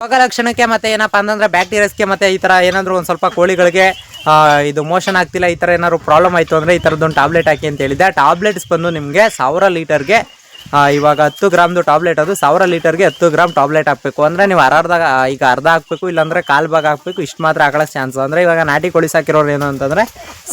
ರೋಗ ಲಕ್ಷಣಕ್ಕೆ ಮತ್ತೆ ಏನಪ್ಪ ಅಂತಂದ್ರೆ ಬ್ಯಾಕ್ಟೀರಿಯಾಸ್ಗೆ ಮತ್ತೆ ಈ ತರ ಏನಾದ್ರು ಒಂದು ಸ್ವಲ್ಪ ಕೋಳಿಗಳಿಗೆ ಇದು ಮೋಷನ್ ಆಗ್ತಿಲ್ಲ, ಈ ತರ ಏನಾದ್ರು ಪ್ರಾಬ್ಲಮ್ ಆಯ್ತು ಅಂದ್ರೆ ಈ ತರದೊಂದು ಟ್ಯಾಬ್ಲೆಟ್ ಹಾಕಿ ಅಂತ ಹೇಳಿದ್ದೆ. ಟ್ಯಾಬ್ಲೆಟ್ಸ್ ಬಂದು ನಿಮಗೆ ಸಾವಿರ ಲೀಟರ್ಗೆ ಇವಾಗ ಹತ್ತು ಗ್ರಾಮ್ದು ಟಾಬ್ಲೆಟ್ ಅದು ಸಾವಿರ ಲೀಟರ್ಗೆ ಹತ್ತು ಗ್ರಾಮ್ ಟಾಬ್ಲೆಟ್ ಹಾಕಬೇಕು. ಅಂದರೆ ನೀವು ಅರ್ಧ ಈಗ ಅರ್ಧ ಹಾಕಬೇಕು, ಇಲ್ಲಾಂದ್ರೆ ಕಾಲು ಭಾಗ ಹಾಕಬೇಕು, ಇಷ್ಟು ಮಾತ್ರ ಹಾಕೊಳ್ಳೋಕೆ ಚಾನ್ಸ್ ಅಂದರೆ ಇವಾಗ ನಾಟಿ ಕೋಳಿ ಸಾಕಿರೋರು ಏನು ಅಂತಂದರೆ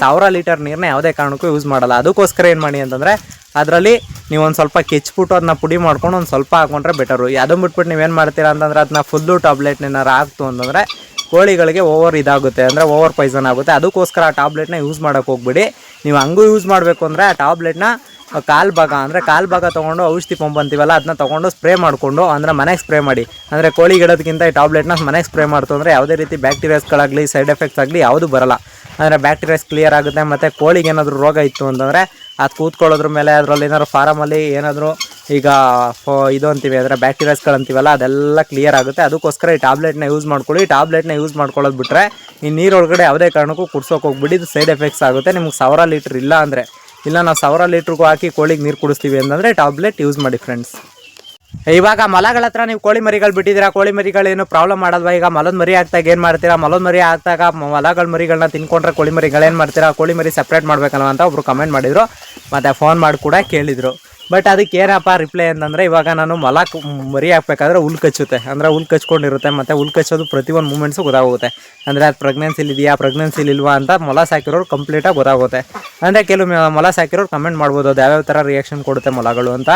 ಸಾವಿರ ಲೀಟರ್ ನೀರನ್ನ ಯಾವುದೇ ಕಾರಣಕ್ಕೂ ಯೂಸ್ ಮಾಡಲ್ಲ. ಅದಕ್ಕೋಸ್ಕರ ಏನು ಮಾಡಿ ಅಂತಂದರೆ ಅದರಲ್ಲಿ ನೀವು ಒಂದು ಸ್ವಲ್ಪ ಕೆಚ್ಬಿಟ್ಟು ಅದನ್ನ ಪುಡಿ ಮಾಡ್ಕೊಂಡು ಒಂದು ಸ್ವಲ್ಪ ಹಾಕೊಂಡ್ರೆ ಬೆಟರು ಅದು ಬಿಟ್ಬಿಟ್ಟು ನೀವೇನು ಮಾಡ್ತೀರಾ ಅಂತಂದ್ರೆ ಅದನ್ನ ಫುಲ್ಲು ಟಾಬ್ಲೆಟ್ನೇನಾರು ಹಾಕ್ತು ಅಂತಂದರೆ ಕೋಳಿಗಳಿಗೆ ಓವರ್ ಇದಾಗುತ್ತೆ. ಅಂದರೆ ಓವರ್ ಪಾಯ್ಸನ್ ಆಗುತ್ತೆ. ಅದಕ್ಕೋಸ್ಕರ ಆ ಟಾಬ್ಲೆಟ್ನ ಯೂಸ್ ಮಾಡೋಕ್ಕೆ ಹೋಗ್ಬಿಡಿ. ನೀವು ಹಂಗೂ ಯೂಸ್ ಮಾಡಬೇಕು ಅಂದರೆ ಆ ಟಾಬ್ಲೆಟ್ನ ಕಾಲು ಭಾಗ ಅಂದರೆ ಕಾಲು ಭಾಗ ತೊಗೊಂಡು ಔಷಧಿ ಪಂಪ್ ಅಂತೀವಲ್ಲ ಅದನ್ನ ತೊಗೊಂಡು ಸ್ಪ್ರೇ ಮಾಡಿಕೊಂಡು ಅಂದರೆ ಮನೆಗೆ ಸ್ಪ್ರೇ ಮಾಡಿ. ಅಂದರೆ ಕೋಳಿ ಗಿಡೋದಕ್ಕಿಂತ ಈ ಟಾಬ್ಲೆಟ್ನ ಮನೆಗೆ ಸ್ಪ್ರೇ ಮಾಡ್ತು ಅಂದರೆ ಯಾವುದೇ ರೀತಿ ಬ್ಯಾಕ್ಟೀರಿಯಾಸ್ಗಳಾಗಲಿ ಸೈಡ್ ಎಫೆಕ್ಟ್ಸ್ ಆಗಲಿ ಯಾವುದು ಬರಲ್ಲ. ಅಂದರೆ ಬ್ಯಾಕ್ಟೀರಿಯಾಸ್ ಕ್ಲಿಯರ್ ಆಗುತ್ತೆ ಮತ್ತು ಕೋಳಿಗೆ ಏನಾದರೂ ರೋಗ ಇತ್ತು ಅಂತಂದರೆ ಅದು ಕೂತ್ಕೊಳ್ಳೋದ್ರ ಮೇಲೆ ಅದರಲ್ಲಿ ಏನಾದ್ರು ಫಾರಮಲ್ಲಿ ಏನಾದರೂ ಈಗ ಫೋ ಇದು ಅಂತೀವಿ, ಅಂದರೆ ಬ್ಯಾಕ್ಟೀರಿಯಾಸ್ಗಳು ಅಂತೀವಲ್ಲ, ಅದೆಲ್ಲ ಕ್ಲಿಯರ್ ಆಗುತ್ತೆ. ಅದಕ್ಕೋಸ್ಕರ ಈ ಟ್ಯಾಬ್ಲೆಟ್ನ ಯೂಸ್ ಮಾಡ್ಕೊಳ್ಳಿ. ಟ್ಯಾಬ್ಲೆಟ್ನ ಯೂಸ್ ಮಾಡ್ಕೊಳ್ಳೋದು ಬಿಟ್ಟರೆ ಈ ನೀರೊಳಗಡೆ ಯಾವುದೇ ಕಾರಣಕ್ಕೂ ಕುಡ್ಸೋಕೆ ಹೋಗ್ಬಿಡಿ, ಇದು ಸೈಡ್ ಎಫೆಕ್ಟ್ಸ್ ಆಗುತ್ತೆ. ನಿಮ್ಗೆ ಸಾವಿರ ಲೀಟ್ರ್ ಇಲ್ಲ ಅಂದರೆ. ಇಲ್ಲ, ನಾವು ಸಾವಿರ ಲೀಟ್ರಿಗೂ ಹಾಕಿ ಕೋಳಿಗೆ ನೀರು ಕುಡಿಸ್ತೀವಿ ಅಂತಂದರೆ ಟ್ಯಾಬ್ಲೆಟ್ ಯೂಸ್ ಮಾಡಿ ಫ್ರೆಂಡ್ಸ್ ಇವಾಗ ಮಲಗಳ ಹತ್ರ ನೀವು ಕೋಳಿ ಮರಿಗಳು ಬಿಟ್ಟಿದ್ದೀರಾ? ಕೋಳಿ ಮರಿಗಳು ಏನು ಪ್ರಾಬ್ಲಮ್ ಮಾಡಲ್ವಾ? ಈಗ ಮಲದ ಮರಿ ಹಾಕ್ದಾಗ ಏನು ಮಾಡ್ತೀರಾ? ಮಲದ ಮರಿ ಹಾಕ್ದಾಗ ಮಲಗಳ ಮರಿಗಳನ್ನ ತಿನ್ಕೊಂಡ್ರೆ ಕೋಳಿ ಮರಿಗಳೇನು ಮಾಡ್ತೀರಾ? ಕೋಳಿ ಮರಿ ಸಪ್ರೇಟ್ ಮಾಡ್ಬೇಕಲ್ವ ಅಂತ ಒಬ್ಬರು ಕಮೆಂಟ್ ಮಾಡಿದ್ರು. ಮತ್ತು ಫೋನ್ ಮಾಡಿ ಕೂಡ ಕೇಳಿದರು. ಬಟ್ ಅದಕ್ಕೆ ಏನಪ್ಪ ರಿಪ್ಲೈ ಅಂತಂದರೆ ಇವಾಗ ನಾನು ಮೊಲ ಮರಿ ಹಾಕ್ಬೇಕಾದ್ರೆ ಹುಲ್ ಕಚ್ಚುತ್ತೆ. ಅಂದರೆ ಹುಲ್ ಕಚ್ಕೊಂಡಿರುತ್ತೆ ಮತ್ತು ಹುಲ್ ಕಚ್ಚೋದು ಪ್ರತಿಯೊಂದು ಮೂಮೆಂಟ್ಸು ಗೊತ್ತಾಗುತ್ತೆ. ಅಂದರೆ ಅದು ಪ್ರೆಗ್ನೆನ್ಸಿಲಿ ಇದೆಯಾ ಪ್ರೆಗ್ನೆನ್ಸಿಲಿ ಇಲ್ವಾ ಅಂತ ಮೊಲ ಸಾಕಿರೋರು ಕಂಪ್ಲೀಟಾಗಿ ಗೊತ್ತಾಗುತ್ತೆ. ಅಂದರೆ ಕೆಲವು ಮೊಲ ಸಾಕಿರೋರು ಕಮೆಂಟ್ ಮಾಡ್ಬೋದು, ಅದು ಯಾವ್ಯಾವ ಥರ ರಿಯಾಕ್ಷನ್ ಕೊಡುತ್ತೆ ಮೊಲಗಳು ಅಂತ.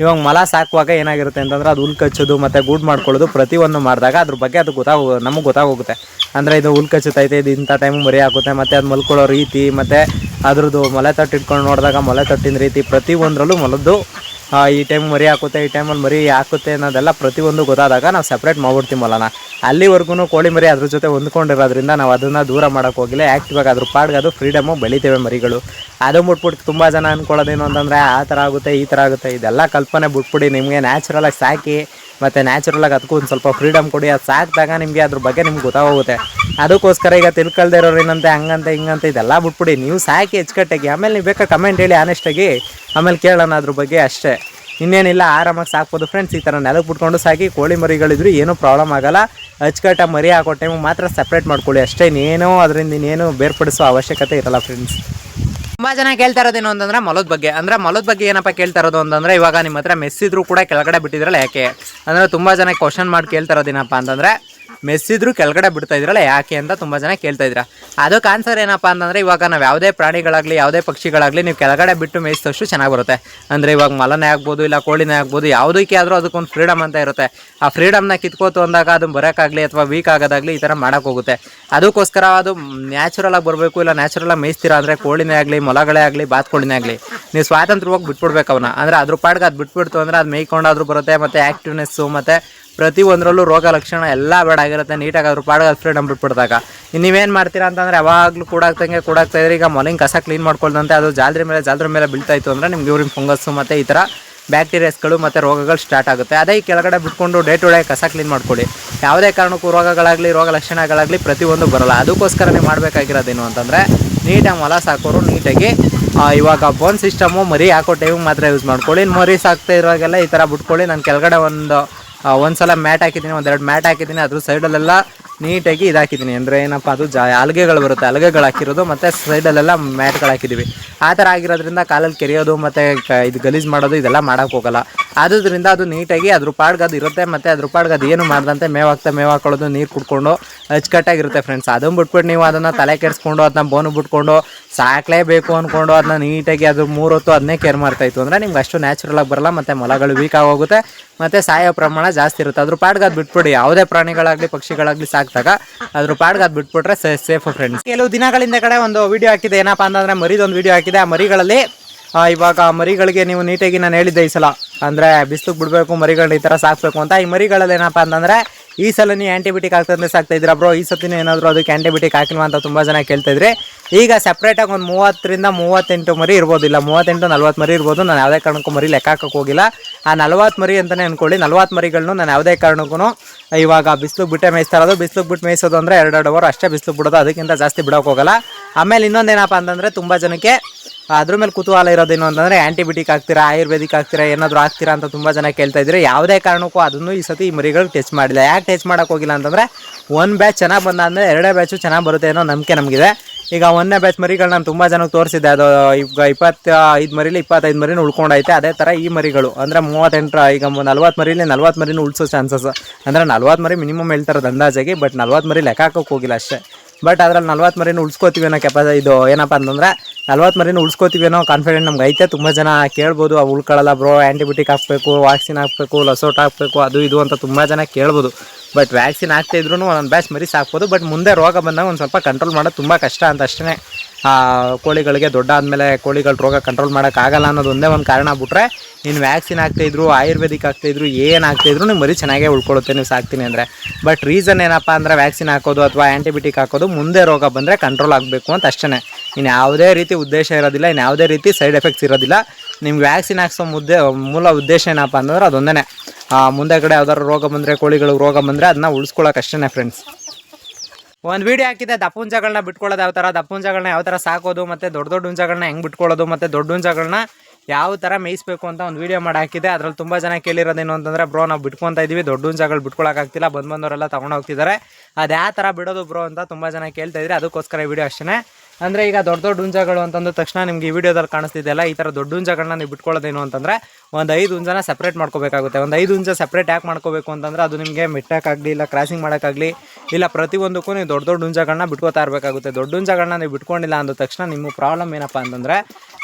ಇವಾಗ ಮೊಲ ಸಾಕುವಾಗ ಏನಾಗಿರುತ್ತೆ ಅಂತಂದ್ರೆ ಅದು ಹುಲ್ ಕಚ್ಚೋದು ಮತ್ತು ಗೂಡ್ ಮಾಡ್ಕೊಳ್ಳೋದು ಪ್ರತಿಯೊಂದು ಮಾಡಿದಾಗ ಅದ್ರ ಬಗ್ಗೆ ಅದು ಗೊತ್ತಾಗೋ, ನಮಗೆ ಗೊತ್ತಾಗೋಗುತ್ತೆ. ಅಂದರೆ ಇದು ಹುಲ್ ಕಚ್ಚುತ್ತೈತೆ ಇದು ಇಂಥ ಟೈಮ್ ಮರಿ ಹಾಕುತ್ತೆ ಮತ್ತು ಅದು ಮಲ್ಕೊಳ್ಳೋ ರೀತಿ ಮತ್ತು ಅದ್ರದ್ದು ಮೊಲೆ ತಟ್ಟು ಇಟ್ಕೊಂಡು ನೋಡಿದಾಗ ಮೊಲೆ ತಟ್ಟಿನ ರೀತಿ ಪ್ರತಿಯೊಂದರಲ್ಲೂ ಮೊಲದ್ದು ಈ ಟೈಮ್ ಮರಿ ಹಾಕುತ್ತೆ, ಈ ಟೈಮಲ್ಲಿ ಮರಿ ಹಾಕುತ್ತೆ ಅನ್ನೋದೆಲ್ಲ ಪ್ರತಿಯೊಂದು ಗೊತ್ತಾದಾಗ ನಾವು ಸಪ್ರೇಟ್ ಮಾಡ್ಬಿಡ್ತೀವಿ ಮೊಲನ ಅಲ್ಲಿವರೆಗೂ ಕೋಳಿ ಮರಿ ಅದ್ರ ಜೊತೆ ಹೊಂದ್ಕೊಂಡಿರೋದ್ರಿಂದ ನಾವು ಅದನ್ನು ದೂರ ಮಾಡೋಕ್ಕೆ ಹೋಗಿಲ್ಲ. ಆ್ಯಕ್ಟಿವ್ ಆಗಿ ಅದ್ರ ಪಾಡ್ಗೆ ಅದು ಫ್ರೀಡಮು ಬೆಳಿತೇವೆ ಮರಿಗಳು. ಅದು ಬಿಟ್ಬಿಟ್ಟು ತುಂಬ ಜನ ಅಂದ್ಕೊಳ್ಳೋದೇನು ಅಂತಂದರೆ ಆ ಥರ ಆಗುತ್ತೆ, ಈ ಥರ ಆಗುತ್ತೆ, ಇದೆಲ್ಲ ಕಲ್ಪನೆ ಬಿಟ್ಬಿಡಿ, ನಿಮಗೆ ನ್ಯಾಚುರಲಾಗಿ ಸಾಕಿ ಮತ್ತು ನ್ಯಾಚುರಲಾಗಿ ಅದಕ್ಕೂ ಒಂದು ಸ್ವಲ್ಪ ಫ್ರೀಡಮ್ ಕೊಡಿ. ಅದು ಸಾಕಿದಾಗ ನಿಮಗೆ ಅದ್ರ ಬಗ್ಗೆ ನಿಮ್ಗೆ ಗೊತ್ತಾಗೋಗುತ್ತೆ. ಅದಕ್ಕೋಸ್ಕರ ಈಗ ತಿಳ್ಕೊಳ್ದೆ ಇರೋರು ಏನಂತೆ ಹಂಗಂತೆ, ಹಿಂಗಂತೆ ಇದೆಲ್ಲ ಬಿಟ್ಬಿಡಿ. ನೀವು ಸಾಕಿ ಹೆಚ್ಚುಕಟ್ಟಾಗಿ ಆಮೇಲೆ ನೀವು ಬೇಕಾ ಕಮೆಂಟ್ ಹೇಳಿ ಆನೆಸ್ಟಾಗಿ ಆಮೇಲೆ ಕೇಳೋಣ ಅದ್ರ ಬಗ್ಗೆ ಅಷ್ಟೇ. ಇನ್ನೇನಿಲ್ಲ, ಆರಾಮಾಗಿ ಸಾಕ್ಬೋದು. ಫ್ರೆಂಡ್ಸ್ ಈ ಥರ ನೆಲಕ್ಕೆ ಬಿಟ್ಕೊಂಡು ಸಾಕಿ. ಕೋಳಿ ಮರಿಗಳಿದ್ರು ಏನೂ ಪ್ರಾಬ್ಲಮ್ ಆಗಲ್ಲ. ಅಚ್ಚುಕಟ್ಟಾಗಿ ಮರಿ ಹಾಕೋ ಟೈಮು ಮಾತ್ರ ಸಪ್ರೇಟ್ ಮಾಡ್ಕೊಳ್ಳಿ. ಅಷ್ಟೇ ಇನ್ನೇನೋ ಅದರಿಂದ ಇನ್ನೇನು ಬೇರ್ಪಡಿಸೋ ಅವಶ್ಯಕತೆ ಇರಲ್ಲ ಫ್ರೆಂಡ್ಸ್ ತುಂಬಾ ಜನ ಕೇಳ್ತಾ ಇರೋದೇನು ಅಂತಂದ್ರೆ ಮೊಲದ ಬಗ್ಗೆ. ಅಂದ್ರೆ ಮೊಲದ ಬಗ್ಗೆ ಏನಪ್ಪಾ ಕೇಳ್ತಾ ಇರೋದು ಅಂತಂದ್ರೆ ಇವಾಗ ನಿಮ್ಮ ಹತ್ರ ಮೆಸ್ಸಿದ್ರು ಕೂಡ ಕೆಳಗಡೆ ಬಿಟ್ಟಿದ್ರಲ್ಲ ಯಾಕೆ? ಅಂದ್ರೆ ತುಂಬಾ ಜನ ಕ್ವಶನ್ ಮಾಡಿ ಕೇಳ್ತಾ ಇರೋದೇನಪ್ಪ ಅಂತಂದ್ರೆ ಮೆಸ್ಸಿದ್ರು ಕೆಳಗಡೆ ಬಿಡ್ತಾ ಇದ್ರಲ್ಲ, ಯಾಕೆ ಅಂತ ತುಂಬ ಜನ ಕೇಳ್ತಾ ಇದ್ರ. ಅದಕ್ಕೆ ಆನ್ಸರ್ ಏನಪ್ಪ ಅಂತಂದ್ರೆ, ಇವಾಗ ನಾವು ಯಾವುದೇ ಪ್ರಾಣಿಗಳಾಗ್ಲಿ, ಯಾವುದೇ ಪಕ್ಷಿಗಳಾಗ್ಲಿ, ನೀವು ಕೆಳಗಡೆ ಬಿಟ್ಟು ಮೇಯಿಸಿದಷ್ಟು ಚೆನ್ನಾಗಿ ಬರುತ್ತೆ. ಅಂದ್ರೆ ಇವಾಗ ಮಲನೇ ಆಗ್ಬೋದು, ಇಲ್ಲ ಕೋಳಿನೇ ಆಗ್ಬೋದು, ಯಾವುದಕ್ಕೆ ಆದ್ರೂ ಅದಕ್ಕೊಂದು ಫ್ರೀಡಮ್ ಅಂತ ಇರುತ್ತೆ. ಆ ಫ್ರೀಡಮ್ನ ಕಿತ್ಕೋತು ಅಂದಾಗ ಅದು ಬರೋಕ್ಕಾಗಲಿ ಅಥವಾ ವೀಕ್ ಆಗೋದಾಗಲಿ ಈ ಥರ ಮಾಡಕ್ ಹೋಗುತ್ತೆ. ಅದಕ್ಕೋಸ್ಕರ ಅದು ನ್ಯಾಚುರಲ್ ಆಗಿ ಬರಬೇಕು, ಇಲ್ಲ ನ್ಯಾಚುರಲ್ ಆಗಿ ಮೇಯಿಸ್ತೀರಾ ಅಂದರೆ ಕೋಳಿನೇ ಆಗಲಿ, ಮೊಲಗಳೇ ಆಗಲಿ ಬಾತ್ಕೋಳಿನೇ ಆಗಲಿ. ನೀವು ಸ್ವಾತಂತ್ರ್ಯವಾಗಿ ಬಿಟ್ಬಿಡ್ಬೇಕು ಅವನ್ನ ಅಂದರೆ ಅದ್ರ ಪಾಡ್ಗೆ ಅದು ಬಿಟ್ಬಿಡ್ತು ಅಂದರೆ ಅದು ಮೇಯ್ಕೊಂಡಾದ್ರೂ ಬರುತ್ತೆ, ಮತ್ತು ಆ್ಯಕ್ಟಿವ್ನೆಸ್ಸು ಮತ್ತು ಪ್ರತಿಯೊಂದರಲ್ಲೂ ರೋಗ ಲಕ್ಷಣ ಎಲ್ಲ ಬೇಡ ಆಗಿರುತ್ತೆ. ನೀಟಾಗಿ ಅದ್ರ ಅದು ಫ್ರೀಡಮ್ ಬಿಟ್ಬಿಡ್ದಾಗ ನೀವೇನು ಮಾಡ್ತೀರಾ ಅಂತಂದರೆ ಯಾವಾಗಲೂ ಕೂಡಾಕ್ತಂಗೆ ಕೂಡಾಕ್ತಾ ಇದ್ರೆ ಈಗ ಮೊಲಿಂಗ್ ಕಸ ಕ್ಲೀನ್ ಮಾಡ್ಕೊಳ್ದಂತೆ ಅದು ಜಾಲ್ರಿ ಮೇಲೆ ಜಾಲ್ರಿ ಮೇಲೆ ಬೀಳ್ತಾಯಿತ್ತು ಅಂದರೆ ನಿಮ್ಗೆ ಯೂರಿನ್, ಫಂಗಸ್ಸು ಮತ್ತು ಈ ಥರ ಬ್ಯಾಕ್ಟೀರಿಯಾಸ್ಗಳು ಮತ್ತು ರೋಗಗಳು ಸ್ಟಾರ್ಟ್ ಆಗುತ್ತೆ. ಅದೇ ಈ ಕೆಳಗಡೆ ಬಿಟ್ಕೊಂಡು ಡೇ ಟು ಡೇ ಕಸ ಕ್ಲೀನ್ ಮಾಡ್ಕೊಳ್ಳಿ. ಯಾವುದೇ ಕಾರಣಕ್ಕೂ ರೋಗಗಳಾಗಲಿ, ರೋಗ ಲಕ್ಷಣಗಳಾಗಲಿ ಪ್ರತಿಯೊಂದು ಬರಲ್ಲ. ಅದಕ್ಕೋಸ್ಕರ ನೀವು ಮಾಡಬೇಕಾಗಿರೋದೇನು ಅಂತಂದರೆ ನೀಟಾಗಿ ಮೊಲ ಸಾಕೋರು ನೀಟಾಗಿ ಇವಾಗ ಬೋನ್ ಸಿಸ್ಟಮು ಮರಿ ಹಾಕೋ ಟೈಮಿಗೆ ಮಾತ್ರ ಯೂಸ್ ಮಾಡ್ಕೊಳ್ಳಿ. ಮರಿ ಸಾಕ್ತಾ ಇರೋವಾಗೆಲ್ಲ ಈ ಥರ ಬಿಟ್ಕೊಳ್ಳಿ. ನಾನು ಕೆಳಗಡೆ ಒಂದು ಆ, ಒಂದ್ಸಲ ಮ್ಯಾಟ್ ಹಾಕಿದ್ದೀನಿ ಒಂದೆರಡು ಮ್ಯಾಟ್ ಹಾಕಿದ್ದೀನಿ ಅದ್ರ ಸೈಡಲ್ಲೆಲ್ಲ ನೀಟಾಗಿ ಇದಾಕಿದ್ದೀನಿ. ಅಂದರೆ ಏನಪ್ಪ ಅದು ಜಾ ಅಲ್ಗೆಗಳು ಬರುತ್ತೆ ಅಲ್ಗೆಗಳು ಹಾಕಿರೋದು ಮತ್ತು ಸೈಡಲ್ಲೆಲ್ಲ ಮ್ಯಾಟ್ಗಳು ಹಾಕಿದ್ದೀವಿ. ಆ ಥರ ಆಗಿರೋದ್ರಿಂದ ಕಾಲಲ್ಲಿ ಕೆರೆಯೋದು ಮತ್ತು ಇದು ಗಲೀಜು ಮಾಡೋದು ಇದೆಲ್ಲ ಮಾಡೋಕೆ ಹೋಗಲ್ಲ. ಆದ್ದರಿಂದ ಅದು ನೀಟಾಗಿ ಅದ್ರ ಪಾಡ್ಗೆ ಅದು ಇರುತ್ತೆ ಮತ್ತು ಅದ್ರ ಪಾಡ್ಗೆ ಅದು ಏನು ಮಾಡ್ದಂತೆ ಮೇವಾಗ್ತಾ ಮೇವಾಕೊಳ್ಳೋದು ನೀರು ಕುಡ್ಕೊಂಡು ಅಚ್ಚುಕಟ್ಟಾಗಿರುತ್ತೆ ಫ್ರೆಂಡ್ಸ್ ಅದನ್ನು ಬಿಟ್ಬಿಟ್ಟು ನೀವು ಅದನ್ನು ತಲೆ ಕೆಡಿಸ್ಕೊಂಡು ಅದನ್ನ ಬೋನು ಬಿಟ್ಕೊಂಡು ಸಾಕಲೇಬೇಕು ಅಂದ್ಕೊಂಡು ಅದನ್ನ ನೀಟಾಗಿ ಅದು ಮೂರು ಹೊತ್ತು ಅದನ್ನೇ ಕೇರ್ ಮಾಡ್ತಾಯಿತ್ತು ಅಂದರೆ ನಿಮ್ಗೆ ಅಷ್ಟು ನ್ಯಾಚುರಲಾಗಿ ಬರಲ್ಲ ಮತ್ತು ಮೊಲಗಳು ವೀಕ್ ಆಗೋಗುತ್ತೆ ಮತ್ತು ಸಾಯೋ ಪ್ರಮಾಣ ಜಾಸ್ತಿ ಇರುತ್ತೆ. ಅದ್ರ ಪಾಡ್ಗಾದ್ ಬಿಟ್ಬಿಡಿ. ಯಾವುದೇ ಪ್ರಾಣಿಗಳಾಗಲಿ, ಪಕ್ಷಿಗಳಾಗಲಿ ಸಾಕ್ದಾಗ ಅದ್ರ ಪಾಡ್ಗಾದ್ ಬಿಟ್ಬಿಟ್ರೆ ಸೇಫ್ ಫ್ರೆಂಡ್ಸ್ ಕೆಲವು ದಿನಗಳಿಂದ ಕಡೆ ಒಂದು ವಿಡಿಯೋ ಹಾಕಿದೆ. ಏನಪ್ಪ ಅಂತಂದರೆ ಮರಿದೊಂದು ವಿಡಿಯೋ ಹಾಕಿದೆ. ಆ ಮರಿಗಳಲ್ಲಿ ಇವಾಗ ಮರಿಗಳಿಗೆ ನೀವು ನೀಟಾಗಿ ನಾನು ಹೇಳಿದ್ದೆ ಈ ಸಲ. ಅಂದರೆ ಬಿಸಿಲಿಗೆ ಬಿಡಬೇಕು, ಮರಿಗಳನ್ನ ಈ ಥರ ಸಾಕ್ಬೇಕು ಅಂತ. ಈ ಮರಿಗಳಲ್ಲಿ ಏನಪ್ಪ ಅಂತಂದರೆ ಈ ಸಲ ನೀವು ಆ್ಯಂಟಿಬಯೋಟಿಕ್ ಹಾಕ್ತಂದ್ರೆ ಸಾಕ್ತಾ ಇದ್ದೀರಾ ಬ್ರೋ ಈ ಸತಿನ ಏನಾದರೂ ಅದಕ್ಕೆ ಆ್ಯಂಟಿಬಯೋಟಿಕ್ ಹಾಕಿಲ್ವಾ ಅಂತ ತುಂಬ ಜನ ಕೇಳ್ತಾ ಇದ್ರೆ, ಈಗ ಸಪ್ರೇಟಾಗಿ ಒಂದು ಮೂವತ್ತರಿಂದ ಮೂವತ್ತೆಂಟು ಮರಿ ಇರ್ಬೋದಿಲ್ಲ ಮೂವತ್ತೆಂಟು ನಲ್ವತ್ತು ಮರಿ ಇರ್ಬೋದು. ನಾನು ಯಾವುದೇ ಕಾರಣಕ್ಕೂ ಮರಿ ಲೆಕ್ಕ ಹಾಕಕ್ಕೆ ಹೋಗಿಲ್ಲ. ಆ ನಲ್ವತ್ತು ಮರಿ ಅಂತಲೇ ಅಂದ್ಕೊಳ್ಳಿ ನಲ್ವತ್ತು ಮರಿಗಳನ್ನು ನಾನು ಯಾವುದೇ ಕಾರಣಕ್ಕೂ ಇವಾಗ ಬಿಸ್ಲು ಬಿಟ್ಟೆ ಮೇಯಿಸ್ತಾ ಇರೋದು. ಬಿಸಿಲು ಬಿಟ್ಟು ಮೇಯಿಸೋದು ಅಂದರೆ ಎರಡೆರಡು ಅವರ್ ಅಷ್ಟೇ ಬಿಸಿಲು ಬಿಡೋದು. ಅದಕ್ಕಿಂತ ಜಾಸ್ತಿ ಬಿಡೋಕೆ ಹೋಗಲ್ಲ. ಆಮೇಲೆ ಇನ್ನೊಂದೇನಪ್ಪ ಅಂತಂದರೆ ತುಂಬ ಜನಕ್ಕೆ ಅದ್ರ ಮೇಲೆ ಕುತೂಹಲ ಇರೋದೇನು ಅಂತಂದರೆ ಆ್ಯಂಟಿಬಯೋಟಿಕ್ ಹಾಕ್ತೀರಾ, ಆಯುರ್ವೇದಿಕ್ ಹಾಕ್ತೀರಾ, ಏನಾದರೂ ಹಾಕ್ತೀರಾ ಅಂತ ತುಂಬ ಜನ ಕೇಳ್ತಾ ಇದ್ರೆ. ಯಾವುದೇ ಕಾರಣಕ್ಕೂ ಅದನ್ನು ಈ ಸತಿ ಈ ಮರಿಗಳು ಟೆಸ್ಟ್ ಮಾಡಿಲ್ಲ. ಯಾಕೆ ಟೆಸ್ಟ್ ಮಾಡೋಕೆ ಹೋಗಿಲ್ಲ ಅಂತಂದರೆ ಒಂದು ಬ್ಯಾಚ್ ಚೆನ್ನಾಗಿ ಬಂದಾದ್ಮೇಲೆ ಎರಡೇ ಬ್ಯಾಚು ಚೆನ್ನಾಗಿ ಬರುತ್ತೆ ಅನ್ನೋ ನಂಬಿಕೆ ನಮಗಿದೆ. ಈಗ ಒಂದನೇ ಬ್ಯಾಚ್ ಮರಿಗಳು ನಾನು ತುಂಬ ಜನಕ್ಕೆ ತೋರಿಸಿದ್ದೆ ಅದು ಈಗ ಇಪ್ಪತ್ತ ಐದು ಮರಿಲಿ ಇಪ್ಪತ್ತೈದು ಮರಿನೂ ಉಳ್ಕೊಂಡೈತೆ. ಅದೇ ಥರ ಈ ಮರಿಗಳು. ಅಂದರೆ ಮೂವತ್ತೆಂಟು ಈಗ ನಲ್ವತ್ತು ಮರಿಲಿ ನಲ್ವತ್ತು ಮರಿನೂ ಉಳಿಸೋ ಚಾನ್ಸಸ್ ಅಂದರೆ ನಲ್ವತ್ತು ಮರಿ ಮಿನಿಮಮ್ ಹೇಳ್ತಾರೆ ಅಂದಾಜಾಗಿ ಬಟ್ ನಲ್ವತ್ತು ಮರಿ ಲೆಕ್ಕ ಹಾಕೋಕೆ ಹೋಗಿಲ್ಲ ಅಷ್ಟೇ. ಬಟ್ ಅದ್ರಲ್ಲಿ ನಲ್ವತ್ತು ಮರಿನ ಉಳಿಸ್ಕೋತೀವಿ ಅನ್ನೋ ಕೆಪಾಸ ಇದು ಏನಪ್ಪ ಅಂತಂದ್ರೆ ನಲ್ವತ್ತು ಮರಿನ ಉಳಿಸ್ಕೋತೀವಿ ಅನ್ನೋ ಕಾನ್ಫಿಡೆಂಟ್ ನಮ್ಗೆ ಐತೆ. ತುಂಬ ಜನ ಕೇಳ್ಬೋದು, ಅವು ಉಳ್ಕೊಳ್ಳಲ್ಲ ಬ್ರೋ ಆ್ಯಂಟಿಬಯೋಟಿಕ್ ಹಾಕ್ಬೇಕು ವ್ಯಾಕ್ಸಿನ್ ಹಾಕ್ಬೇಕು ಲಸೋಟ್ ಹಾಕ್ಬೇಕು ಅದು ಇದು ಅಂತ ತುಂಬ ಜನ ಕೇಳ್ಬೋದು. ಬಟ್ ವ್ಯಾಕ್ಸಿನ್ ಇದ್ರೂ ಒಂದೊಂದು ಬ್ಯಾಚ್ ಮರಿ ಸಾಕ್ಬೋದು ಬಟ್ ಮುಂದೆ ರೋಗ ಬಂದಾಗ ಒಂದು ಸ್ವಲ್ಪ ಕಂಟ್ರೋಲ್ ಮಾಡೋದು ತುಂಬ ಕಷ್ಟ ಅಂತ ಅಷ್ಟೇ ಕೋಳಿಗಳಿಗೆ ದೊಡ್ಡ ಆದಮೇಲೆ ಕೋಳಿಗಳ ರೋಗ ಕಂಟ್ರೋಲ್ ಮಾಡೋಕ್ಕಾಗಲ್ಲ ಅನ್ನೋದು ಒಂದೇ ಒಂದು ಕಾರಣ ಬಿಟ್ರೆ ನೀನು ವ್ಯಾಕ್ಸಿನ್ ಆಗ್ತಾಯಿದ್ರು ಆಯುರ್ವೇದಿಕ್ ಆಗ್ತಾಯಿದ್ರು ಏನು ಆಗ್ತಾಯಿದ್ರು ನೀವು ಮರಿ ಚೆನ್ನಾಗೇ ಉಳ್ಕೊಳ್ಳುತ್ತೆ ನೀವು ಸಾಕ್ತೀನಿ ಅಂದರೆ. ಬಟ್ ರೀಸನ್ ಏನಪ್ಪ ಅಂದರೆ ವ್ಯಾಕ್ಸಿನ್ ಹಾಕೋದು ಅಥವಾ ಆ್ಯಂಟಿಬಯೋಟಿಕ್ ಹಾಕೋದು ಮುಂದೆ ರೋಗ ಬಂದರೆ ಕಂಟ್ರೋಲ್ ಆಗಬೇಕು ಅಂತ ಅಷ್ಟೇ ಇನ್ನು ಯಾವುದೇ ರೀತಿ ಉದ್ದೇಶ ಇರೋದಿಲ್ಲ ಇನ್ನು ಯಾವುದೇ ರೀತಿ ಸೈಡ್ ಎಫೆಕ್ಟ್ಸ್ ಇರೋದಿಲ್ಲ. ನಿಮ್ಗೆ ವ್ಯಾಕ್ಸಿನ್ ಹಾಕ್ಸೋ ಮುದ್ದೆ, ಮೂಲ ಉದ್ದೇಶ ಏನಪ್ಪ ಅಂತಂದ್ರೆ ಅದೊಂದೇ ಮುಂದೆ ಕಡೆ ಯಾವ್ದಾದ್ರು ರೋಗ ಬಂದರೆ, ಕೋಳಿಗಳಿಗೆ ರೋಗ ಬಂದರೆ ಅದನ್ನ ಉಳಿಸ್ಕೊಳಕ್ಕೆ ಅಷ್ಟೇ ಫ್ರೆಂಡ್ಸ್ ಒಂದು ವಿಡಿಯೋ ಹಾಕಿದೆ ದಪ್ಪುಂಜಗಳನ್ನ ಬಿಟ್ಕೊಳ್ಳೋದು ಯಾವ ಥರ ದಪ್ಪುಂಜಗಳನ್ನ ಯಾವ ಥರ ಸಾಕೋದು, ಮತ್ತು ದೊಡ್ಡ ದೊಡ್ಡ ಹುಂಜಗಳನ್ನ ಹೆಂಗೆ ಬಿಟ್ಕೊಳ್ಳೋದು, ಮತ್ತು ದೊಡ್ಡ ಹುಂಜಗಳನ್ನ ಯಾವ ಥರ ಮೇಯಿಸ್ಬೇಕು ಅಂತ ಒಂದು ವಿಡಿಯೋ ಮಾಡಿ ಹಾಕಿದೆ ಅದ್ರಲ್ಲಿ ತುಂಬ ಜನ ಕೇಳಿರೋದೇನು ಅಂತಂದರೆ, ಬ್ರೋ, ನಾವು ಬಿಟ್ಕೊತಾ ಇದೀವಿ, ದೊಡ್ಡ ಹುಂಜಗಳು ಬಿಟ್ಕೊಳಕ್ಕಾಗ್ತಿಲ್ಲ ಬಂದು ಬಂದವರೆಲ್ಲ ತೊಗೊಂಡು ಹೋಗ್ತಿದ್ದಾರೆ ಅದು ಯಾವ ಥರ ಬಿಡೋದು ಬ್ರೋ ಅಂತ ತುಂಬ ಜನ ಕೇಳ್ತಾ ಇದ್ರೆ, ಅದಕ್ಕೋಸ್ಕರ ಈ ವಿಡಿಯೋ ಅಷ್ಟೇ ಅಂದರೆ ಈಗ ದೊಡ್ಡ ದೊಡ್ಡ ಹುಂಜಗಳು ಅಂತಂದ ತಕ್ಷಣ ನಿಮಗೆ ಈ ವಿಡಿಯೋದಲ್ಲಿ ಕಾಣಿಸ್ತಿದೆಯಲ್ಲ ಈ ಥರ ದೊಡ್ಡ ಹುಂಜಗಳನ್ನ ನೀವು ಬಿಟ್ಕೊಳ್ಳೋದೇನು ಅಂತಂದರೆ ಒಂದು ಐದು ಹುಂಜನ ಸಪ್ರೇಟ್ ಮಾಡ್ಕೋಬೇಕಾಗುತ್ತೆ. ಒಂದು ಐದು ಹುಂಜ ಸಪ್ರೇಟ್ ಯಾಕೆ ಮಾಡ್ಕೋಬೇಕು ಅಂತಂದರೆ ಅದು ನಿಮಗೆ ಮೆಟ್ಟಕ್ಕಾಗಲಿ ಇಲ್ಲ ಕ್ರಾಸಿಂಗ್ ಮಾಡೋಕ್ಕಾಗಲಿ ಇಲ್ಲ ಪ್ರತಿಯೊಂದಕ್ಕೂ ನೀವು ದೊಡ್ಡ ದೊಡ್ಡ ಹುಂಜಗಳನ್ನ ಬಿಟ್ಕೋತಾ ಇರಬೇಕಾಗುತ್ತೆ. ದೊಡ್ಡ ಹುಂಜಗಳನ್ನ ನೀವು ಬಿಟ್ಕೊಂಡಿಲ್ಲ ಅಂದ ತಕ್ಷಣ ನಿಮ್ಮ ಪ್ರಾಬ್ಲಮ್ ಏನಪ್ಪ ಅಂತಂದರೆ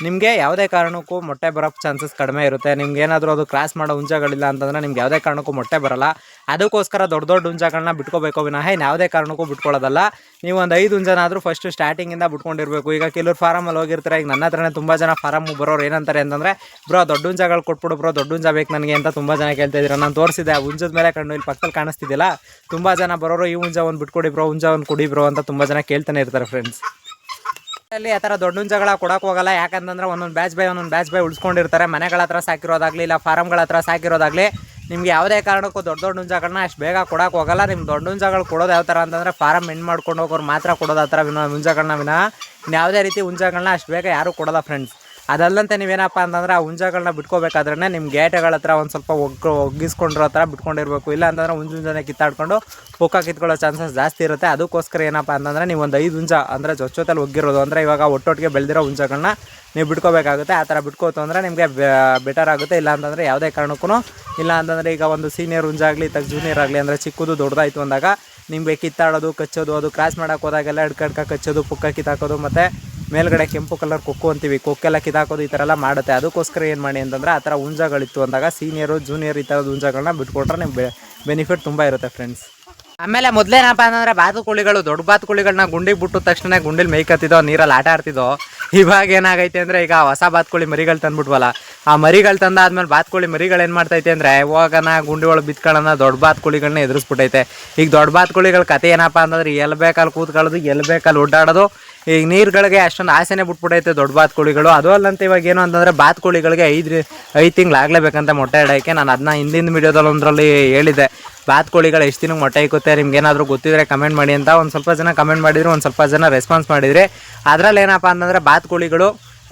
ನಿಮಗೆ ಯಾವುದೇ ಕಾರಣಕ್ಕೂ ಮೊಟ್ಟೆ ಬರೋ ಚಾನ್ಸಸ್ ಕಡಿಮೆ ಇರುತ್ತೆ. ನಿಮ್ಗೆ ಏನಾದರೂ ಅದು ಕ್ರಾಸ್ ಮಾಡೋ ಹುಂಜಗಳಿಲ್ಲ ಅಂತಂದರೆ ನಿಮ್ಗೆ ಯಾವುದೇ ಕಾರಣಕ್ಕೂ ಮೊಟ್ಟೆ ಬರಲ್ಲ. ಅದಕ್ಕೋಸ್ಕರ ದೊಡ್ಡ ದೊಡ್ಡ ಹುಂಜಗಳನ್ನ ಬಿಟ್ಕೋಬೇಕು. ವಿನಃ ಯಾವುದೇ ಕಾರಣಕ್ಕೂ ಬಿಟ್ಕೊಳ್ಳೋದಲ್ಲ. ನೀವು ಒಂದು ಐದು ಹುಂಜನಾದರೂ ಫಸ್ಟ್ ಸ್ಟಾರ್ಟಿಂಗಿಂದ ಬಿಟ್ಕೊಂಡಿರ್ಬೇಕು ಈಗ ಕೆಲವ್ರು ಫಾರಮಲ್ಲಿ ಹೋಗಿರ್ತಾರೆ. ಈಗ ನನ್ನ ಹತ್ರನೇ ತುಂಬ ಜನ ಫಾರಮ್ ಬರೋರು ಏನಂತಾರೆ ಅಂತಂದರೆ, ಬ್ರೋ ದೊಡ್ಡ ಹುಂಜಗಳು ಕೊಟ್ಬಿಡು ಬ್ರೋ ದೊಡ್ಡ ಹುಂಜ ಬೇಕು ನನಗೆ ಅಂತ ತುಂಬ ಜನ ಕೇಳ್ತಾ ಇದ್ದೀರಾ. ನಾನು ತೋರಿಸಿದೆ ಆ ಹುಂಜದ ಮೇಲೆ ಕಣ್ಣು ಇಲ್ಲಿ ಪಕ್ಕದಲ್ಲಿ ಕಾಣಿಸ್ತಿದ್ದಿಲ್ಲ ತುಂಬ ಜನ ಬರೋರು, ಈ ಹುಂಜ ಒಂದು ಬಿಟ್ಕೊಡಿ ಬ್ರೋ, ಹುಂಜ ಒಂದು ಕೊಡಿ ಬ್ರೋ ಅಂತ ತುಂಬ ಜನ ಕೇಳ್ತಾನೆ ಇರ್ತಾರೆ ಫ್ರೆಂಡ್ಸ್ ಅಲ್ಲಿ ಆ ಥರ ದೊಡ್ಡ ಹುಂಜಗಳ ಕೊಡಕ್ಕೆ ಹೋಗಲ್ಲ. ಯಾಕಂತಂದ್ರೆ ಒಂದೊಂದು ಬ್ಯಾಚ್ ಬೈ ಒಂದೊಂದು ಬ್ಯಾಚ್ ಬೈ ಉಳಿಸ್ಕೊಂಡಿರ್ತಾರೆ. ಮನೆಗಳ ಹತ್ರ ಸಾಕಿರೋದಾಗಲಿ, ಇಲ್ಲ ಫಾರಮ್ಗಳ ಹತ್ರ ಸಾಕಿರೋದಾಗಲಿ ನಿಮ್ಗೆ ಯಾವುದೇ ಕಾರಣಕ್ಕೂ ದೊಡ್ಡ ದೊಡ್ಡ ಹುಂಜಗಳನ್ನ ಅಷ್ಟು ಬೇಗ ಕೊಡೋಕೆ ಹೋಗಲ್ಲ. ನಿಮ್ಮ ದೊಡ್ಡ ಹುಂಜಗಳು ಕೊಡೋದು ಯಾವ ಥರ ಅಂತಂದರೆ ಫಾರಮ್ ಎಂಡ್ ಮಾಡ್ಕೊಂಡು ಹೋಗೋರು ಮಾತ್ರ ಕೊಡೋದು ಆ ಥರ ವಿನ ಹುಂಜಗಳನ್ನ ವಿನ ಯಾವುದೇ ರೀತಿ ಹುಂಜಗಳನ್ನ ಅಷ್ಟು ಬೇಗ ಯಾರೂ ಕೊಡೋಲ್ಲ ಫ್ರೆಂಡ್ಸ್ ಅದಲ್ಲಂತೆ ನೀವೇನಪ್ಪ ಅಂತಂದ್ರೆ ಆ ಹುಂಜಗಳನ್ನ ಬಿಟ್ಕೋಬೇಕಾದ್ರೆ ನಿಮ್ಮ ಗೇಟಗಳ ಹತ್ರ ಒಂದು ಸ್ವಲ್ಪ ಒಗ್ಗು ಒಗ್ಗಿಸ್ಕೊಂಡಿರೋ ಥರ ಬಿಟ್ಕೊಂಡಿರಬೇಕು. ಇಲ್ಲ ಅಂತಂದ್ರೆ ಹುಂಜ ಹುಂಜನೆ ಕಿತ್ತಾಡ್ಕೊಂಡು ಪುಕ್ಕ ಕಿತ್ಕೊಳ್ಳೋ ಚಾನ್ಸಸ್ ಜಾಸ್ತಿ ಇರುತ್ತೆ. ಅದಕ್ಕೋಸ್ಕರ ಏನಪ್ಪ ಅಂತಂದರೆ ನೀವು ಒಂದು ಐದು ಹುಂಜ ಅಂದರೆ ಜೊಚ್ಚೊತ್ತಲ್ಲಿ ಒಗ್ಗಿರೋದು ಅಂದರೆ ಇವಾಗ ಒಟ್ಟೊಟ್ಟಿಗೆ ಬೆಳೆದಿರೋ ಹುಂಜಗಳನ್ನ ನೀವು ಬಿಟ್ಕೋಬೇಕಾಗುತ್ತೆ. ಆ ಥರ ಬಿಟ್ಕೋತು ಅಂದರೆ ನಿಮಗೆ ಬೆಟರ್ ಆಗುತ್ತೆ. ಇಲ್ಲ ಅಂತಂದರೆ ಯಾವುದೇ ಕಾರಣಕ್ಕೂ ಇಲ್ಲ ಅಂತಂದರೆ ಈಗ ಒಂದು ಸೀನಿಯರ್ ಹುಂಜಾಗಲಿ ತಗ ಜೂನಿಯರ್ ಆಗಲಿ ಅಂದರೆ ಚಿಕ್ಕದು ದೊಡ್ಡದಾಯಿತು ಅಂದಾಗ ನಿಮಗೆ ಕಿತ್ತಾಡೋದು, ಕಚ್ಚೋದು, ಅದು ಕ್ರಾಸ್ ಮಾಡೋಕೆ ಹೋದಾಗೆಲ್ಲ ಎಡ್ಕಡ್ಕ ಕಚ್ಚೋದು, ಪುಕ್ಕ ಕಿತ್ತಾಕೋದು ಮತ್ತು ಮೇಲ್ಗಡೆ ಕೆಂಪು ಕಲರ್ ಕೊಕ್ಕು ಅಂತೀವಿ, ಕೊಕ್ಕೆಲ್ಲ ಕಿದಾಕೋದು ಈ ಥರ ಎಲ್ಲ ಮಾಡುತ್ತೆ. ಅದಕ್ಕೋಸ್ಕರ ಏನು ಮಾಡಿ ಅಂತಂದರೆ ಆ ಥರ ಹುಂಜಗಳಿತ್ತು ಅಂದಾಗ ಸೀನಿಯರು ಜೂನಿಯರ್ ಈ ಥರದ ಹುಂಜಗಳನ್ನ ಬಿಟ್ಕೊಟ್ರೆ ನಿಮ್ಗೆ ಬೆನಿಫಿಟ್ ತುಂಬ ಇರುತ್ತೆ ಫ್ರೆಂಡ್ಸ್ ಆಮೇಲೆ ಮೊದಲೇನಪ್ಪ ಅಂತಂದ್ರೆ ಬಾತುಕೋಳಿಗಳು ದೊಡ್ಡ ಬಾತುಕೋಳಿಗಳನ್ನ ಗುಂಡಿಗೆ ಬಿಟ್ಟು ತಕ್ಷಣ ಗುಂಡಿಲಿ ಮೇಯ್ಕತ್ತಿದ್ದೋ, ನೀರಲ್ಲಿ ಆಟ ಆಡ್ತಿದ್ದೋ, ಇವಾಗ ಏನಾಗೈತೆ ಅಂದರೆ ಈಗ ಹೊಸ ಬಾತುಕೋಳಿ ಮರಿಗಳು ತಂದ್ಬಿಟ್ವಲ್ಲ, ಆ ಮರಿಗಳು ತಂದಾದ್ಮೇಲೆ ಬಾತುಕೋಳಿ ಮರಿಗಳು ಏನು ಮಾಡ್ತೈತೆ ಅಂದರೆ ಹೋಗೋಣ ಗುಂಡಿ ಒಳಗೆ ಬಿತ್ಕೊಳ್ಳೋಣ ದೊಡ್ಡ ಬಾತುಕೋಳಿಗಳನ್ನ ಎದುರಿಸ್ಬಿಟ್ಟೈತೆ. ಈಗ ದೊಡ್ಡ ಬಾತುಕೋಳಿಗಳ ಕತೆ ಏನಪ್ಪ ಅಂತಂದ್ರೆ ಎಲ್ಲಿ ಬೇಕಲ್ಲಿ ಕೂತ್ಕೊಳ್ಳೋದು ಎಲ್ಲಿ ಬೇಕಲ್ಲಿ ಓಡಾಡೋದು ಈಗ ನೀರುಗಳಿಗೆ ಅಷ್ಟೊಂದು ಆಸೆನೇ ಬಿಟ್ಬಿಟ್ಟೈತೆ ದೊಡ್ಡ ಬಾತ್ಕೋಳಿಗಳು ಅದು ಅಲ್ಲಂತ ಇವಾಗ ಏನು ಅಂತಂದರೆ ಬಾತ್ಕೋಳಿಗಳಿಗೆ ಐದು ಐದು ತಿಂಗಳು ಆಗಲೇಬೇಕಂತ ಮೊಟ್ಟೆ ಇಡೋಕ್ಕೆ ನಾನು ಅದನ್ನ ಹಿಂದಿನ ವಿಡಿಯೋದಲ್ಲಿ ಒಂದರಲ್ಲಿ ಹೇಳಿದ್ದೆ. ಬಾತ್ಕೋಳಿಗಳು ಎಷ್ಟು ದಿನಕ್ಕೆ ಮೊಟ್ಟೆ ಇಕ್ಕುತ್ತೆ ನಿಮ್ಗೆ ಏನಾದರೂ ಗೊತ್ತಿದ್ರೆ ಕಮೆಂಟ್ ಮಾಡಿ ಅಂತ ಒಂದು ಸ್ವಲ್ಪ ಜನ ಕಮೆಂಟ್ ಮಾಡಿದ್ರು, ಒಂದು ಸ್ವಲ್ಪ ಜನ ರೆಸ್ಪಾನ್ಸ್ ಮಾಡಿದರೆ. ಅದರಲ್ಲಿ ಏನಪ್ಪ ಅಂತಂದರೆ ಬಾತ್ಕೋಳಿಗಳು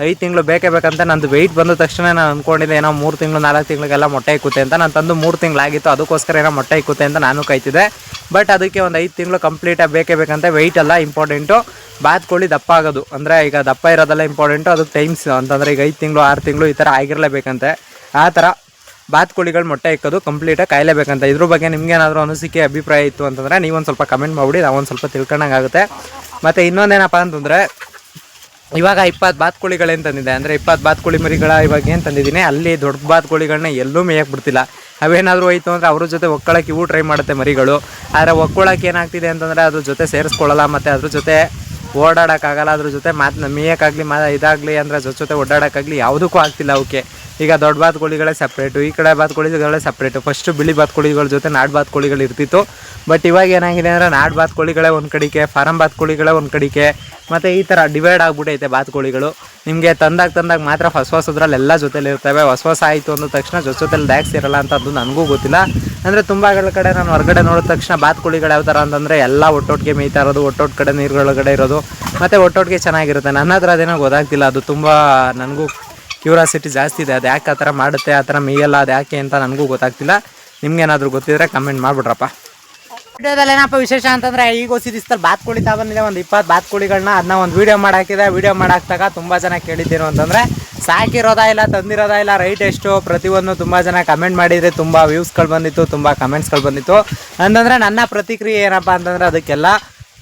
ಐದು ತಿಂಗಳು ಬೇಕೇ ಬೇಕಂತ ನಂದು ವೆಯ್ಟ್ ಬಂದ ತಕ್ಷಣ ನಾನು ಅಂದ್ಕೊಂಡಿದ್ದೆ ಏನೋ ಮೂರು ತಿಂಗಳು, ನಾಲ್ಕು ತಿಂಗಳಿಗೆಲ್ಲ ಮೊಟ್ಟೆ ಇಕ್ಕುತ್ತೆ ಅಂತ. ನಾನು ತಂದು ಮೂರು ತಿಂಗಳಾಗಿತ್ತು, ಅದಕ್ಕೋಸ್ಕರ ಏನೋ ಮೊಟ್ಟೆ ಇಕ್ಕುತ್ತೆ ಅಂತ ನಾನು ಕಾಯ್ತಿದ್ದೆ ಬಟ್ ಅದಕ್ಕೆ ಒಂದು ಐದು ತಿಂಗಳು ಕಂಪ್ಲೀಟಾಗಿ ಬೇಕೇ ಬೇಕಂತ ವೆಯ್ಟ್ ಎಲ್ಲ ಇಂಪಾರ್ಟೆಂಟು ಬಾತ್ಕೋಳಿ ದಪ್ಪ ಆಗೋದು. ಅಂದರೆ ಈಗ ದಪ್ಪ ಇರೋದೆಲ್ಲ ಇಂಪಾರ್ಟೆಂಟು ಅದಕ್ಕೆ ಟೈಮ್ಸ್ ಅಂತಂದರೆ ಈಗ ಐದು ತಿಂಗಳು, ಆರು ತಿಂಗಳು ಈ ಥರ ಆಗಿರಲೇಬೇಕಂತೆ. ಆ ಥರ ಬಾತ್ಕೋಳಿಗಳು ಮೊಟ್ಟೆ ಇಕ್ಕೋದು ಕಂಪ್ಲೀಟಾಗಿ ಕಾಯಲೇಬೇಕಂತ. ಇದ್ರ ಬಗ್ಗೆ ನಿಮ್ಗೇನಾದರೂ ಅನಿಸಿಕೆ, ಅಭಿಪ್ರಾಯ ಇತ್ತು ಅಂತಂದರೆ ನೀವೊಂದು ಸ್ವಲ್ಪ ಕಮೆಂಟ್ ಮಾಡಿಬಿಡಿ, ನಾವೊಂದು ಸ್ವಲ್ಪ ತಿಳ್ಕೊಂಡಂಗಾಗುತ್ತೆ. ಮತ್ತು ಇನ್ನೊಂದೇನಪ್ಪ ಅಂತಂದರೆ ಇವಾಗ ಇಪ್ಪತ್ತು ಬಾತ್ಕೋಳಿಗಳೇನು ತಂದಿದೆ? ಅಂದರೆ ಇಪ್ಪತ್ತು ಬಾತ್ಕೋಳಿ ಮರಿಗಳ ಇವಾಗ ಏನು ತಂದಿದ್ದೀನಿ? ಅಲ್ಲಿ ದೊಡ್ಡ ಬಾತ್ಕೋಳಿಗಳನ್ನ ಎಲ್ಲೂ ಮೇಯಕ್ಕೆ ಬಿಡ್ತಿಲ್ಲ. ಅವೇನಾದರೂ ಹೋಯ್ತು ಅಂದರೆ ಅವ್ರ ಜೊತೆ ಒಕ್ಕಳಕ್ಕೆ ಇವು ಟ್ರೈ ಮಾಡುತ್ತೆ ಮರಿಗಳು. ಆದರೆ ಒಕ್ಕೊಳಕ್ಕೆ ಏನಾಗ್ತಿದೆ ಅಂತಂದರೆ ಅದ್ರ ಜೊತೆ ಸೇರಿಸ್ಕೊಳ್ಳಲ್ಲ ಮತ್ತು ಅದ್ರ ಜೊತೆ ಓಡಾಡೋಕ್ಕಾಗಲ್ಲ, ಅದ್ರ ಜೊತೆ ಮಾತು ಮೇಯಕ್ಕಾಗಲಿ, ಮಾ ಇದಾಗಲಿ ಅಂದರೆ ಜೊತೆ ಜೊತೆ ಓಡಾಡೋಕ್ಕಾಗಲಿ ಯಾವುದಕ್ಕೂ ಆಗ್ತಿಲ್ಲ ಅವಕ್ಕೆ. ಈಗ ದೊಡ್ಡ ಬಾತುಕೋಳಿಗಳೇ ಸಪ್ರೇಟು ಈ ಕಡೆ ಬಾತುಕೋಳಿಗಳೇ ಸಪ್ರೇಟು ಫಸ್ಟು ಬಿಳಿ ಬಾತ್ಕೋಳಿಗಳ ಜೊತೆ ನಾಡು ಬಾತುಕೋಳಿಗಳು ಇರ್ತಿತ್ತು. ಬಟ್ ಇವಾಗ ಏನಾಗಿದೆ ಅಂದರೆ ನಾಡು ಬಾತುಕೋಳಿಗಳೇ ಒಂದು ಕಡೆಗೆ ಫಾರಂ ಬಾತುಕೋಳಿಗಳೇ ಒಂದು ಕಡೆಗೆ ಮತ್ತು ಈ ಥರ ಡಿವೈಡ್ ಆಗಿಬಿಟ್ಟೈತೆ ಬಾತುಕೋಳಿಗಳು. ನಿಮಗೆ ತಂದಾಗ ತಂದಾಗ ಮಾತ್ರ ಹೊಸ ಹೊಸದ್ರಲ್ಲಿ ಎಲ್ಲ ಜೊತೆಲಿ ಇರ್ತವೆ. ಹೊಸ ಹೊಸ ಆಯಿತು ಅಂದ ತಕ್ಷಣ ಜೊತೆ ಜೊತೆಲಿ ಡ್ಯಾಕ್ಸ್ ಇರಲ್ಲ ಅಂತ ಅದು ನನಗೂ ಗೊತ್ತಿಲ್ಲ. ಅಂದರೆ ತುಂಬ ಕಡೆ ನಾನು ಹೊರಗಡೆ ನೋಡಿದ ತಕ್ಷಣ ಬಾತುಕೋಳಿಗಳು ಯಾವ ಥರ ಅಂತಂದರೆ ಎಲ್ಲ ಒಟ್ಟೊಟ್ಟಿಗೆ ಮೇಯ್ತಾ ಇರೋದು ಒಟ್ಟೊಟ್ಟು ಕಡೆ ನೀರುಗಳೊಳಗಡೆ ಇರೋದು. ಮತ್ತು ಒಟ್ಟೊಟ್ಟಿಗೆ ಚೆನ್ನಾಗಿರುತ್ತೆ. ನನ್ನ ಹತ್ರ ಅದೇನೋ ಗೊತ್ತಾಗ್ತಿಲ್ಲ. ಅದು ತುಂಬ ನನಗೂ ಕ್ಯೂರಾಸಿಟಿ ಜಾಸ್ತಿ ಇದೆ. ಅದು ಯಾಕೆ ಆ ಥರ ಮಾಡುತ್ತೆ, ಆ ಥರ ಮೇಯಲ್ಲ ಅದು ಯಾಕೆ ಅಂತ ನನಗೂ ಗೊತ್ತಾಗ್ತಿಲ್ಲ. ನಿಮ್ಗೇನಾದರೂ ಗೊತ್ತಿದ್ರೆ ಕಮೆಂಟ್ ಮಾಡಿಬಿಡ್ರಪ್ಪ. ವಿಡಿಯೋದಲ್ಲಿ ಏನಪ್ಪ ವಿಶೇಷ ಅಂತಂದ್ರೆ, ಈಗ ಹೊಸಿದಿಸ್ತಲ್ಲಿ ಬಾತ್ಕೋಳಿ ಬಂದಿದೆ. ಒಂದು ಇಪ್ಪತ್ತು ಬಾತ್ಕೋಳಿಗಳನ್ನ ಅದನ್ನ ಒಂದು ವಿಡಿಯೋ ಮಾಡಾಕಿದೆ. ವಿಡಿಯೋ ಮಾಡಾಕ್ದಾಗ ತುಂಬ ಜನ ಕೇಳಿದ್ದೀನಿ ಅಂತಂದರೆ, ಸಾಕಿರೋದಾ ಇಲ್ಲ, ತಂದಿರೋದಾ ಇಲ್ಲ ರೈಟ್ ಎಷ್ಟು? ಪ್ರತಿಯೊಂದು ತುಂಬ ಜನ ಕಮೆಂಟ್ ಮಾಡಿದರೆ ತುಂಬ ವ್ಯೂಸ್ಗಳು ಬಂದಿತ್ತು, ತುಂಬ ಕಮೆಂಟ್ಸ್ಗಳು ಬಂದಿತ್ತು. ಅಂತಂದರೆ ನನ್ನ ಪ್ರತಿಕ್ರಿಯೆ ಏನಪ್ಪ ಅಂತಂದರೆ, ಅದಕ್ಕೆಲ್ಲ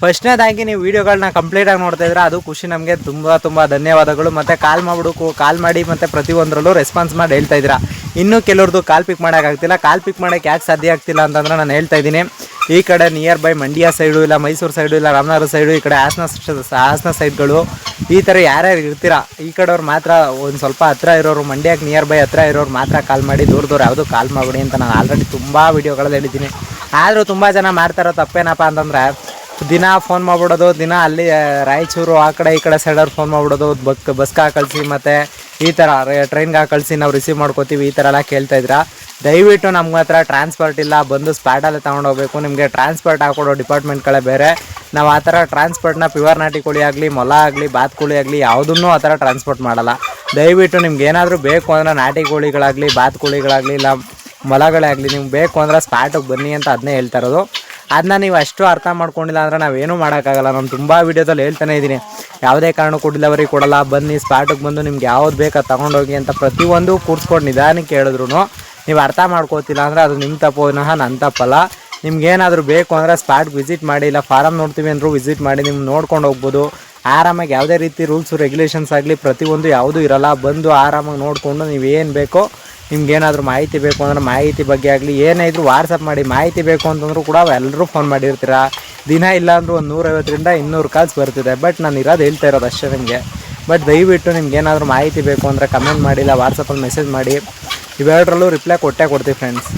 ಫಸ್ಟ್ನೇದಾಗಿ ನೀವು ವೀಡಿಯೋಗಳನ್ನ ಕಂಪ್ಲೀಟಾಗಿ ನೋಡ್ತಾ ಇದ್ರೆ ಅದು ಖುಷಿ ನಮಗೆ. ತುಂಬ ತುಂಬ ಧನ್ಯವಾದಗಳು. ಮತ್ತು ಕಾಲ್ ಮಾಡ್ಬಿಡೋಕು ಕಾಲ್ ಮಾಡಿ ಮತ್ತು ಪ್ರತಿಯೊಂದರಲ್ಲೂ ರೆಸ್ಪಾನ್ಸ್ ಮಾಡಿ ಹೇಳ್ತಾ ಇದ್ದೀರಾ. ಇನ್ನೂ ಕೆಲವ್ರದ್ದು ಕಾಲ್ ಪಿಕ್ ಮಾಡೋಕ್ಕಾಗ್ತಿಲ್ಲ ಕಾಲ್ ಪಿಕ್ ಮಾಡೋಕ್ಕೆ ಯಾಕೆ ಸಾಧ್ಯ ಆಗ್ತಿಲ್ಲ ಅಂತಂದ್ರೆ ನಾನು ಹೇಳ್ತಾ ಇದ್ದೀನಿ. ಈ ಕಡೆ ನಿಯರ್ ಬೈ ಮಂಡ್ಯ ಸೈಡು ಇಲ್ಲ, ಮೈಸೂರು ಸೈಡು ಇಲ್ಲ, ರಾಮನಗರ ಸೈಡು ಈ ಕಡೆ ಹಾಸನ ಹಾಸನ ಸೈಡ್ಗಳು ಈ ಥರ ಯಾರ್ಯಾರು ಇರ್ತೀರಾ, ಈ ಕಡೆಯವ್ರು ಮಾತ್ರ ಒಂದು ಸ್ವಲ್ಪ ಹತ್ರ ಇರೋರು ಮಂಡ್ಯಕ್ಕೆ ನಿಯರ್ ಬೈ ಹತ್ರ ಇರೋರು ಮಾತ್ರ ಕಾಲ್ ಮಾಡಿ, ದೂರ ದೂರ ಯಾವುದೂ ಕಾಲ್ ಮಾಡಿ ಅಂತ ನಾನು ಆಲ್ರೆಡಿ ತುಂಬ ವೀಡಿಯೋಗಳಲ್ಲಿ ಹೇಳಿದ್ದೀನಿ. ಆದರೂ ತುಂಬ ಜನ ಮಾಡ್ತಾರೋ ತಪ್ಪೇನಪ್ಪ ಅಂತಂದರೆ ದಿನ ಫೋನ್ ಮಾಡ್ಬಿಡೋದು, ದಿನ ಅಲ್ಲಿ ರಾಯಚೂರು ಆ ಕಡೆ ಈ ಕಡೆ ಸೈಡವ್ರು ಫೋನ್ ಮಾಡ್ಬಿಡೋದು, ಬಕ್ ಬಸ್ಗೆ ಕಳಿಸಿ ಮತ್ತು ಈ ಥರ ಟ್ರೈನ್ಗೆ ಕಳಿಸಿ ನಾವು ರಿಸೀವ್ ಮಾಡ್ಕೋತೀವಿ, ಈ ಥರ ಎಲ್ಲ ಕೇಳ್ತಾ ಇದ್ದೀರಾ ದಯವಿಟ್ಟು ನಮ್ಗೆ ಹತ್ರ ಟ್ರಾನ್ಸ್ಪೋರ್ಟ್ ಇಲ್ಲ, ಬಂದು ಸ್ಪ್ಯಾಡಲ್ಲೇ ತೊಗೊಂಡೋಗ್ಬೇಕು ನಿಮಗೆ ಟ್ರಾನ್ಸ್ಪೋರ್ಟ್ ಹಾಕೊಡೋ ಡಿಪಾರ್ಟ್ಮೆಂಟ್ಗಳೇ ಬೇರೆ. ನಾವು ಆ ಥರ ಟ್ರಾನ್ಸ್ಪೋರ್ಟ್ನ ಪ್ಯೂರ್ ನಾಟಿ ಕೋಳಿ ಆಗಲಿ, ಮೊಲ ಆಗಲಿ ಬಾತ್ಕೋಳಿ ಆಗಲಿ, ಯಾವುದನ್ನು ಆ ಥರ ಟ್ರಾನ್ಸ್ಪೋರ್ಟ್ ಮಾಡಲ್ಲ. ದಯವಿಟ್ಟು ನಿಮ್ಗೆ ಏನಾದರೂ ಬೇಕು ಅಂದರೆ ನಾಟಿ ಕೋಳಿಗಳಾಗಲಿ ಬಾತ್ಕೋಳಿಗಳಾಗಲಿ ಇಲ್ಲ ಮೊಲಗಳೇ ಆಗಲಿ, ನಿಮ್ಗೆ ಬೇಕು ಅಂದರೆ ಸ್ಪಾಟಿಗೆ ಬನ್ನಿ ಅಂತ ಅದನ್ನೇ ಹೇಳ್ತಾ ಇರೋದು. ಅದನ್ನ ನೀವು ಅಷ್ಟು ಅರ್ಥ ಮಾಡ್ಕೊಂಡಿಲ್ಲ ಅಂದ್ರೆ ನಾವೇನು ಮಾಡೋಕ್ಕಾಗಲ್ಲ. ನಾನು ತುಂಬ ವೀಡಿಯೋದಲ್ಲಿ ಹೇಳ್ತಾನೆ ಇದ್ದೀನಿ. ಯಾವುದೇ ಕಾರಣಕ್ಕೂ ಡೆಲಿವರಿ ಕೊಡಲ್ಲ. ಬನ್ನಿ ಸ್ಪಾಟಿಗೆ ಬಂದು ನಿಮ್ಗೆ ಯಾವ್ದು ಬೇಕಾ ತೊಗೊಂಡೋಗಿ ಅಂತ ಪ್ರತಿಯೊಂದು ಕೂರ್ಸ್ಕೊಂಡು ನಿಧಾನಕ್ಕೆ ಹೇಳಿದ್ರು ನೀವು ಅರ್ಥ ಮಾಡ್ಕೋತಿಲ್ಲ ಅಂದರೆ ಅದು ನಿಮ್ಮ ತಪ್ಪು, ವಿನಃ ನನ್ನ ತಪ್ಪಲ್ಲ. ನಿಮ್ಗೆ ಏನಾದರೂ ಬೇಕು ಅಂದರೆ ಸ್ಪಾಟ್ಗೆ ವಿಸಿಟ್ ಮಾಡಿ, ಇಲ್ಲ ಫಾರಮ್ ನೋಡ್ತೀವಿ ಅಂದರೂ ವಿಸಿಟ್ ಮಾಡಿ ನಿಮ್ಗೆ ನೋಡ್ಕೊಂಡು ಹೋಗ್ಬೋದು. ಆರಾಮಾಗಿ ಯಾವುದೇ ರೀತಿ ರೂಲ್ಸು ರೆಗ್ಯುಲೇಷನ್ಸ್ ಆಗಲಿ ಪ್ರತಿಯೊಂದು ಯಾವುದೂ ಇರಲ್ಲ. ಬಂದು ಆರಾಮಾಗಿ ನೋಡಿಕೊಂಡು ಏನು ಬೇಕೋ ನಿಮ್ಗೆ ಏನಾದರೂ ಮಾಹಿತಿ ಬೇಕು ಅಂದ್ರೆ ಮಾಹಿತಿ ಬಗ್ಗೆ ಆಗಲಿ, ಏನೇ ಇದ್ರೂ ವಾಟ್ಸಪ್ ಮಾಡಿ ಮಾಹಿತಿ ಬೇಕು ಅಂತಂದ್ರೂ ಕೂಡ ಎಲ್ಲರೂ ಫೋನ್ ಮಾಡಿರ್ತೀರ? ದಿನ ಇಲ್ಲ ಒಂದು ನೂರೈವತ್ತರಿಂದ ಇನ್ನೂರು ಕಾಲ್ಸ್ ಬರ್ತಿದೆ ಬಟ್ ನಾನು ಇರೋದು ಹೇಳ್ತಾ ಇರೋದು ಅಷ್ಟೇ ನಿಮಗೆ. ಬಟ್ ದಯವಿಟ್ಟು ನಿಮ್ಗೆ ಏನಾದರೂ ಮಾಹಿತಿ ಬೇಕು ಅಂದರೆ ಕಮೆಂಟ್ ಮಾಡಿಲ್ಲ ವಾಟ್ಸಪ್ಪಲ್ಲಿ ಮೆಸೇಜ್ ಮಾಡಿ. ಇವೆರಡರಲ್ಲೂ ರಿಪ್ಲೈ ಕೊಟ್ಟೇ ಕೊಡ್ತೀವಿ ಫ್ರೆಂಡ್ಸ್